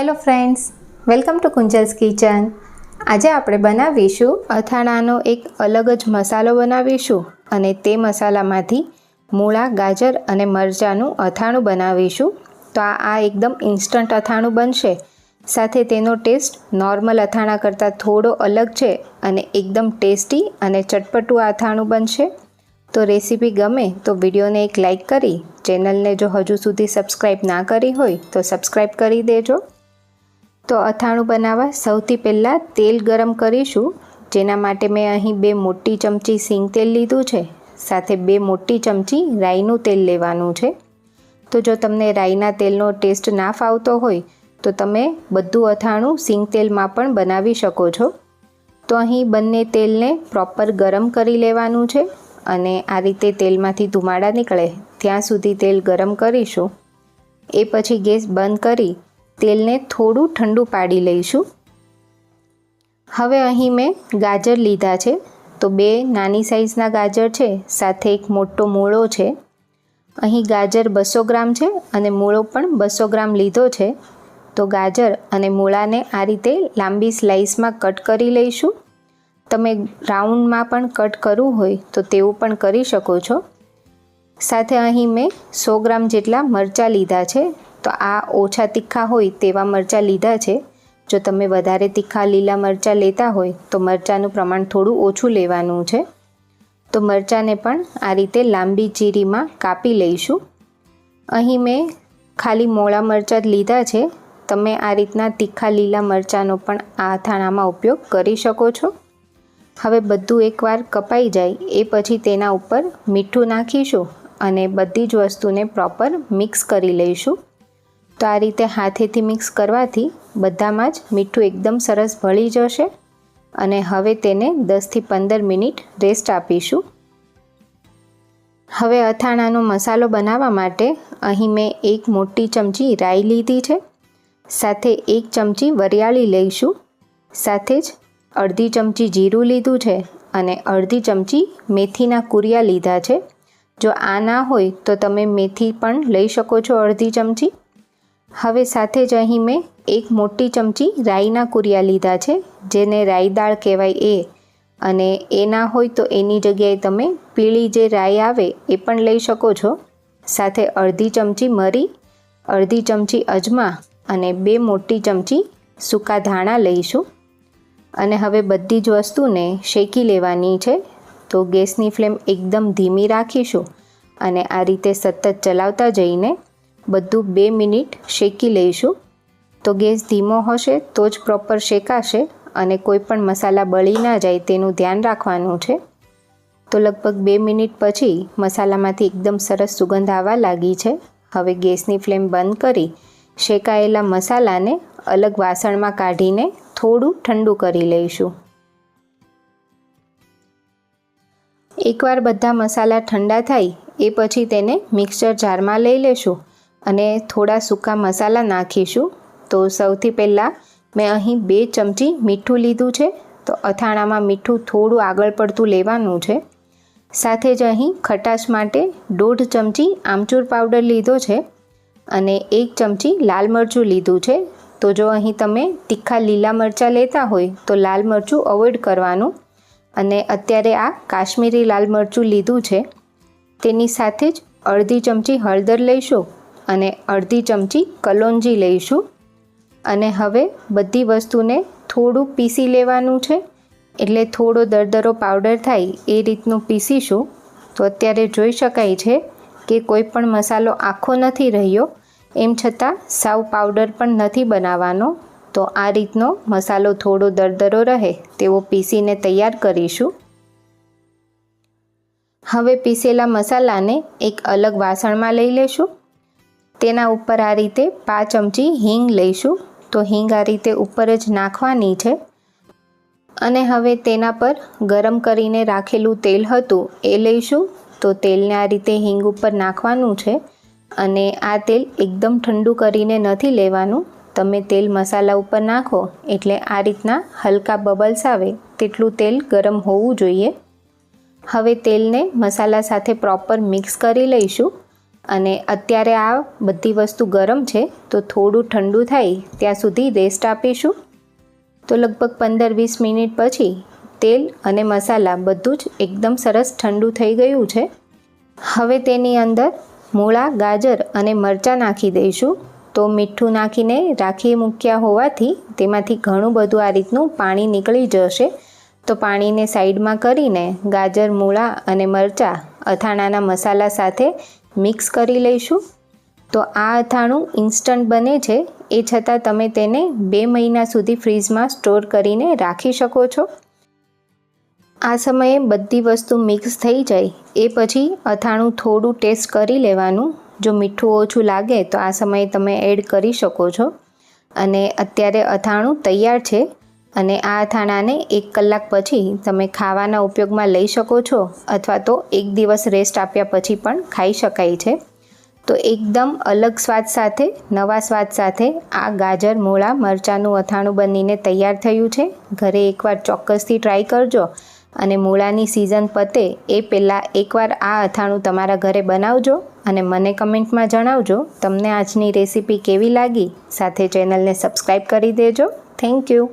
Hello friends welcome to Kunjal's kitchen આજે આપણે બનાવીશું અથાણાનો એક અલગ જ મસાલો બનાવીશું અને તે મસાલામાંથી મૂળા, ગાજર અને મરચાંનું અથાણું બનાવીશું. તો આ આ એકદમ ઇન્સ્ટન્ટ અથાણું બનશે. સાથે તેનો ટેસ્ટ નોર્મલ અથાણા કરતાં થોડો અલગ છે અને એકદમ ટેસ્ટી અને ચટપટું અથાણું બનશે. તો રેસીપી ગમે તો વિડીયોને એક લાઇક કરી, ચેનલને જો હજુ સુધી સબસ્ક્રાઈબ ના કરી હોય તો સબસ્ક્રાઈબ કરી દેજો. તો અથાણું બનાવવા સૌથી પહેલાં તેલ ગરમ કરીશું. જેના માટે મેં અહીં બે મોટી ચમચી સિંગ તેલ લીધું છે. સાથે બે મોટી ચમચી રાઈનું તેલ લેવાનું છે. તો જો તમને રાઈના તેલનો ટેસ્ટ ના ફાવતો હોય, તો તમે બધું અથાણું સિંગ તેલમાં પણ બનાવી શકો છો. તો અહીં બંને તેલને પ્રોપર ગરમ કરી લેવાનું છે અને આ રીતે તેલમાંથી ધુમાડા નીકળે ત્યાં સુધી તેલ ગરમ કરીશું. એ પછી ગેસ બંધ કરી તેલને થોડું ઠંડુ પાડી લઈશું. હવે અહીં મેં ગાજર લીધા છે. તો બે નાની સાઈઝના ગાજર છે, સાથે એક મોટો મૂળો છે. અહીં ગાજર બસો ગ્રામ છે અને મૂળો પણ બસો ગ્રામ લીધો છે. તો ગાજર અને મૂળાને આ રીતે લાંબી સ્લાઇસમાં કટ કરી લઈશું. તમે રાઉન્ડમાં પણ કટ કરવું હોય તો તેવું પણ કરી શકો છો. સાથે અહીં મેં સો ગ્રામ જેટલા મરચાં લીધા છે. તો આ ઓછા તીખા હોય તેવા મરચાં લીધા છે. જો તમે વધારે તીખા લીલા મરચાં લેતા હોય, તો મરચાંનું પ્રમાણ થોડું ઓછું લેવાનું છે. તો મરચાંને પણ આ રીતે લાંબી ચીરીમાં કાપી લઈશું. અહીં મેં ખાલી મોળા મરચાં જ લીધા છે. તમે આ રીતના તીખા લીલા મરચાંનો પણ આ થાણામાં ઉપયોગ કરી શકો છો. હવે બધું એકવાર કપાઈ જાય, એ પછી તેના ઉપર મીઠું નાખીશું અને બધી જ વસ્તુને પ્રોપર મિક્સ કરી લઈશું. તો આ રીતે હાથેથી મિક્સ કરવાથી બધામાં જ મીઠું એકદમ સરસ ભળી જશે. અને હવે તેને દસથી પંદર મિનિટ રેસ્ટ આપીશું. હવે અથાણાનો મસાલો બનાવવા માટે અહીં મેં એક મોટી ચમચી રાઈ લીધી છે. સાથે એક ચમચી વરિયાળી લઈશું. સાથે જ અડધી ચમચી જીરું લીધું છે અને અડધી ચમચી મેથીના કુરિયા લીધા છે. જો આ ના હોય તો તમે મેથી પણ લઈ શકો છો અડધી ચમચી. હવે સાથે જ અહીં મેં એક મોટી ચમચી રાઈના કુરિયા લીધા છે, જેને રાઈ દાળ કહેવાય એ. અને એ ના હોય તો એની જગ્યાએ તમે પીળી જે રાઈ આવે એ પણ લઈ શકો છો. સાથે અડધી ચમચી મરી, અડધી ચમચી અજમા અને બે મોટી ચમચી સૂકા ધાણા લઈશું. અને હવે બધી જ વસ્તુને શેકી લેવાની છે, તો ગેસની ફ્લેમ એકદમ ધીમી રાખીશું અને આ રીતે સતત ચલાવતા જઈને બધું બે મિનિટ શેકી લઈશું. તો ગેસ ધીમો હશે તો જ પ્રોપર શેકાશે અને કોઈ પણ મસાલા બળી ના જાય તેનું ધ્યાન રાખવાનું છે. તો લગભગ બે મિનિટ પછી મસાલામાંથી એકદમ સરસ સુગંધ આવવા લાગી છે. હવે ગેસની ફ્લેમ બંધ કરી શેકાયેલા મસાલાને અલગ વાસણમાં કાઢીને થોડું ઠંડુ કરી લઈશું. એકવાર બધા મસાલા ઠંડા થાય એ પછી તેને મિક્સર જારમાં લઈ લેશું. અને થોડા સૂકા મસાલા નાખીશું. તો સૌથી પહેલાં મેં અહીં બે ચમચી મીઠું લીધું છે. તો અથાણામાં મીઠું થોડું આગળ પડતું લેવાનું છે. સાથે જ અહીં ખટાશ માટે દોઢ ચમચી આમચૂર પાવડર લીધો છે અને એક ચમચી લાલ મરચું લીધું છે. તો જો અહીં તમે તીખા લીલા મરચાં લેતા હોય તો લાલ મરચું અવોઇડ કરવાનું. અને અત્યારે આ કાશ્મીરી લાલ મરચું લીધું છે. તેની સાથે જ અડધી ચમચી હળદર લઈશું. અને અડધી ચમચી કલોંજી લઈશું. અને હવે બધી વસ્તુને થોડું પીસી લેવાનું છે. એટલે થોડો દરદરો પાવડર થાય એ રીતનું પીસીશું. તો અત્યારે જોઈ શકાય છે કે કોઈ પણ મસાલો આખો નથી રહ્યો. એમ છતાં સાવ પાવડર પણ નથી બનાવવાનો. તો આ રીતનો મસાલો થોડો દરદરો રહે તેવો પીસીને તૈયાર કરીશું. હવે પીસેલા મસાલાને એક અલગ વાસણમાં લઈ લેશું. તેના ઉપર આ રીતે પાંચ ચમચી હિંગ લઈશું. તો હિંગ આ રીતે ઉપર જ નાખવાની છે. અને હવે તેના પર ગરમ કરીને રાખેલું તેલ હતું એ લઈશું. તો તેલને આ રીતે હિંગ ઉપર નાખવાનું છે. અને આ તેલ એકદમ ઠંડુ કરીને નથી લેવાનું. તમે તેલ મસાલા ઉપર નાખો એટલે આ રીતના હલકા બબલ્સ આવે તેટલું તેલ ગરમ હોવું જોઈએ. હવે તેલને મસાલા સાથે પ્રોપર મિક્સ કરી લઈશું. અને અત્યારે આ બધી વસ્તુ ગરમ છે, તો થોડું ઠંડુ થાય ત્યાં સુધી રેસ્ટ આપીશું. તો લગભગ પંદર વીસ મિનિટ પછી તેલ અને મસાલા બધું જ એકદમ સરસ ઠંડુ થઈ ગયું છે. હવે તેની અંદર મૂળા, ગાજર અને મરચાં નાખી દઈશું. તો મીઠું નાખીને રાખી મૂક્યા હોવાથી તેમાંથી ઘણું બધું આ રીતનું પાણી નીકળી જશે. તો પાણીને સાઈડમાં કરીને ગાજર, મૂળા અને મરચાં અથાણાના મસાલા સાથે મિક્સ કરી લઈશું. તો આ અથાણું ઇન્સ્ટન્ટ બને છે. એ છતાં તમે તેને બે મહિના સુધી ફ્રીજમાં સ્ટોર કરીને રાખી શકો છો. આ સમયે બધી વસ્તુ મિક્સ થઈ જાય. એ પછી અથાણું થોડું ટેસ્ટ કરી લેવાનું. જો મીઠું ઓછું લાગે તો આ સમયે તમે એડ કરી શકો છો. અને અત્યારે અથાણું તૈયાર છે. અને આ અથાણાને એક કલાક પછી તમે ખાવાના ઉપયોગમાં લઈ શકો છો અથવા તો એક દિવસ રેસ્ટ આપ્યા પછી પણ ખાઈ શકાય છે. તો એકદમ અલગ સ્વાદ સાથે, નવા સ્વાદ સાથે આ ગાજર, મૂળા, મરચાંનું અથાણું બનીને તૈયાર થયું છે. ઘરે એકવાર ચોક્કસથી ટ્રાય કરજો અને મૂળાની સિઝન પતે એ પહેલાં એકવાર આ અથાણું તમારા ઘરે બનાવજો અને મને કમેન્ટમાં જણાવજો તમને આજની રેસીપી કેવી લાગી. સાથે ચેનલને સબસ્ક્રાઈબ કરી દેજો. Thank you